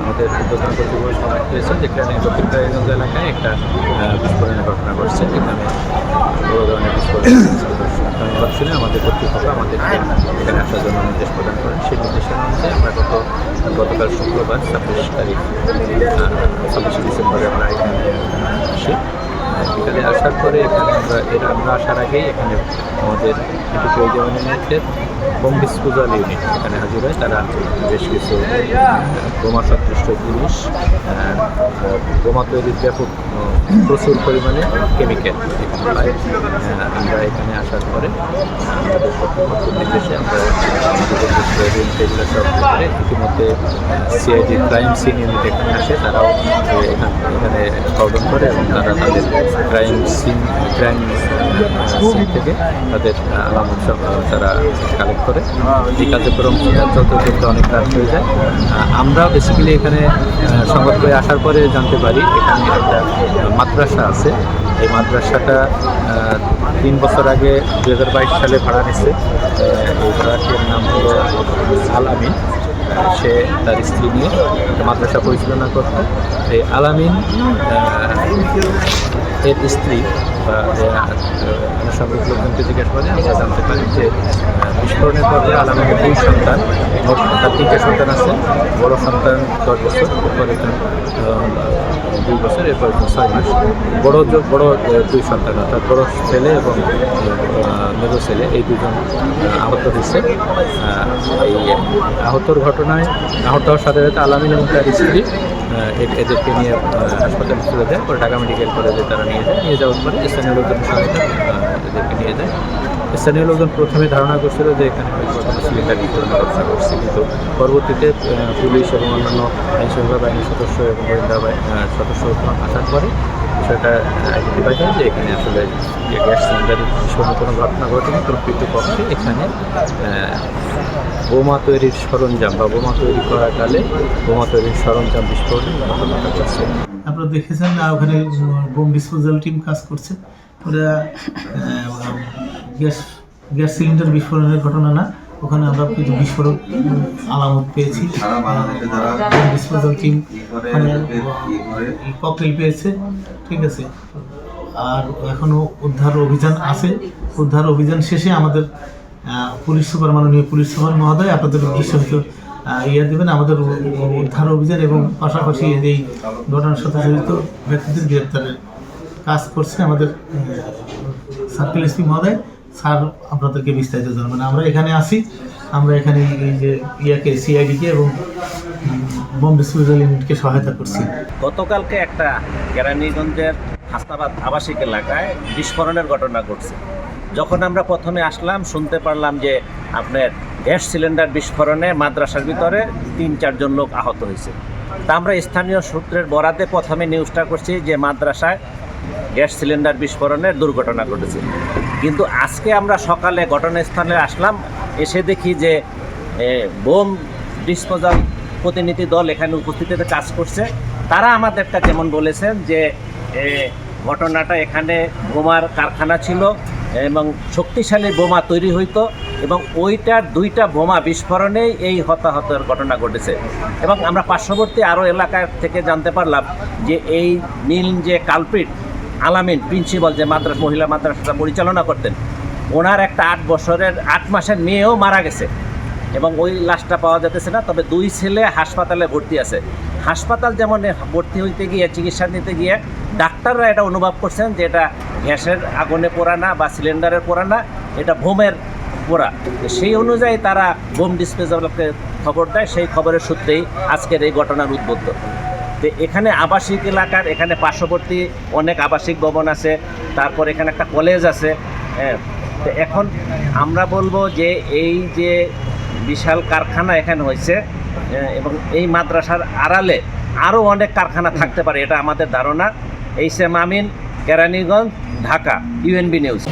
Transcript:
আমাদের উদ্বোধন কর্তৃপক্ষ সময় পেয়েছে যেখানে দক্ষিণ কালীগঞ্জ এলাকায় একটা বিস্ফোরণের ঘটনা ঘটছে এখানে বড় ধরনের বিস্ফোরণ শুনে আমাদের কর্তৃপক্ষ আমাদেরকে এখানে আসার জন্য নির্দেশ প্রদান করেন। সেই নির্দেশের অনুযায়ী আমরা গত, গতকাল শুক্রবার ছাব্বিশ তারিখ ছাব্বিশে ডিসেম্বরে আমরা এখানে আসি। এখানে আসার পরে এখানে আমরা, এর আমরা আসার আগেই এখানে আমাদের একটু প্রয়োজনীয় মধ্যে বোম ডিসপোজাল ইউনিট এখানে হাজির হয়। তারা বেশ কিছু বোমা সদৃষ্ট জিনিস বোমা তৈরির ব্যাপক প্রচুর পরিমাণে কেমিক্যাল আহ, আমরা এখানে আসার পরে নির্দেশে আমরা করে ইতিমধ্যে সিআইডি ক্রাইম সিন ইউনিট এখানে আসে। তারাও এখান এখানে কর্ডন করে এবং তারা তাদের ক্রাইম সিন ক্রাইম থেকে তাদের আলামত তারা কালেক্ট করে। এই কার্যক্রম চলতে চলতে অনেক রাত হয়ে যায়। আমরা বেসিক্যালি এখানে সংবাদ পেয়ে আসার পরে জানতে পারি, এখানে একটা মাদ্রাসা আছে। এই মাদ্রাসাটা তিন বছর আগে দু হাজার বাইশ সালে ভাড়া নিছে। এই ভাড়াটির নাম হলো আল আমিন। সে তার স্ত্রী নিয়ে মাদ্রাসা পরিচালনা করত। এই আলামিন এর স্ত্রী বা আনুষঙ্গিক লোকজনকে জিজ্ঞেস করে আমরা জানতে পারি যে বিস্ফোরণের পরে আলামিনের দুই সন্তান তার তিনটে সন্তান আছে বড় সন্তান দশ বছর একজন দুই বছর এরপর ছয় মাস। বড় বড় দুই সন্তান অর্থাৎ বড় ছেলে এবং মেজো ছেলে এই দুজন আহ, আহত হয়েছে। এই আহতর ঘটনায় আহত হওয়ার সাথে সাথে আলামিন এবং তার স্ত্রী এদেরকে নিয়ে হাসপাতালে চলে যায় পরে ঢাকা মেডিকেল কলেজে তারা নিয়ে যায়। নিয়ে যাওয়ার পরে স্থানীয় লোকজন সহায়তা এদেরকে নিয়ে যায়। স্থানীয় লোকজন প্রথমে ধারণা করছিল যে এখানে সিলিন্ডার বিতরণের ঘটনা ঘটছে কিন্তু পরবর্তীতে পুলিশ এবং অন্যান্য আইনশৃঙ্খলা বাহিনীর সদস্য এবং গোয়েন্দা সদস্য আসার পরে সেটা আইডেন্টিফাই হয় যে এখানে আসলে গ্যাস সিলিন্ডারের বিষয়ে কোনো ঘটনা ঘটেনি প্রকৃতপক্ষে এখানে বোমা তৈরির সরঞ্জাম বা বোমা তৈরি করাকালে বোমা তৈরির সরঞ্জাম বিস্ফোরণের ঘটনাটা ঘটছে। আপনারা দেখেছেন না ওখানে বোম ডিসপোজাল টিম কাজ করছে? ওরা গ্যাস গ্যাস সিলিন্ডার বিস্ফোরণের ঘটনা না। ওখানে আমরা কিন্তু বিস্ফোরক আলামত পেয়েছি। ডিসপোজাল টিম ককটেল পেয়েছে ঠিক আছে। আর এখনও উদ্ধার অভিযান আছে। উদ্ধার অভিযান শেষে আমাদের পুলিশ সুপার মাননীয় পুলিশ সুপার মহোদয় আপনাদের উদ্দেশ্য হয়তো ইয়ে দেবেন। আমাদের উদ্ধার অভিযান এবং পাশাপাশি এই ঘটনার সাথে জড়িত ব্যক্তিদের গ্রেপ্তারের কাজ করছে আমাদের সার্কেল এসপি মহোদয়। স্যার আপনাদেরকে বিস্তারিত জানাবেন। আমরা এখানে আসি আমরা এখানে এই যে ইয়াকে সিআইডিকে এবং বোম ডিসপোজাল ইউনিটকে সহায়তা করছি। গতকালকে একটা কেরানীগঞ্জের হাস্তাবাদ আবাসিক এলাকায় বিস্ফোরণের ঘটনা ঘটছে। যখন আমরা প্রথমে আসলাম, শুনতে পারলাম যে আপনার গ্যাস সিলিন্ডার বিস্ফোরণে মাদ্রাসার ভিতরে তিন, চারজন লোক আহত হয়েছে। তা আমরা স্থানীয় সূত্রের বরাতে প্রথমে নিউজটা করছি যে মাদ্রাসায় গ্যাস সিলিন্ডার বিস্ফোরণের দুর্ঘটনা ঘটেছে। কিন্তু আজকে আমরা সকালে ঘটনাস্থলে আসলাম, এসে দেখি যে বোম ডিসপোজাল প্রতিনিধি দল এখানে উপস্থিতিতে কাজ করছে। তারা আমাদেরটা যেমন বলেছেন যে ঘটনাটা এখানে বোমার কারখানা ছিল এবং শক্তিশালী বোমা তৈরি হইতো এবং ওইটার দুইটা বোমা বিস্ফোরণেই এই হতাহতের ঘটনা ঘটেছে। এবং আমরা পার্শ্ববর্তী আরও এলাকার থেকে জানতে পারলাম যে এই নীল যে কালপিট আলামিন প্রিন্সিপাল যে মাদ্রাস, মহিলা মাদ্রাসাটা পরিচালনা করতেন, ওনার একটা আট বছরের, আট মাসের মেয়েও মারা গেছে। এবং ওই লাশটা পাওয়া যেতেছে না, তবে দুই ছেলে হাসপাতালে ভর্তি আছে। হাসপাতাল যেমন ভর্তি হইতে গিয়ে, চিকিৎসা নিতে গিয়ে, ডাক্তাররা এটা অনুভব করছেন যে এটা গ্যাসের আগুনে পোড়া না বা সিলিন্ডারের পোড়া না, এটা বোমের পোড়া। সেই অনুযায়ী তারা বোম ডিসপোজালকে খবর দেয়, সেই খবরের সূত্রেই আজকের এই ঘটনার উদ্বুদ্ধ। তো এখানে আবাসিক এলাকার, এখানে পার্শ্ববর্তী অনেক আবাসিক ভবন আছে, তারপর এখানে একটা কলেজ আছে। তো এখন আমরা বলব যে এই যে বিশাল কারখানা এখানে হয়েছে এবং এই মাদ্রাসার আড়ালে আরও অনেক কারখানা থাকতে পারে, এটা আমাদের ধারণা। এই সে মামিন কেরানীগঞ্জ, ঢাকা ইউএনবি নিউজ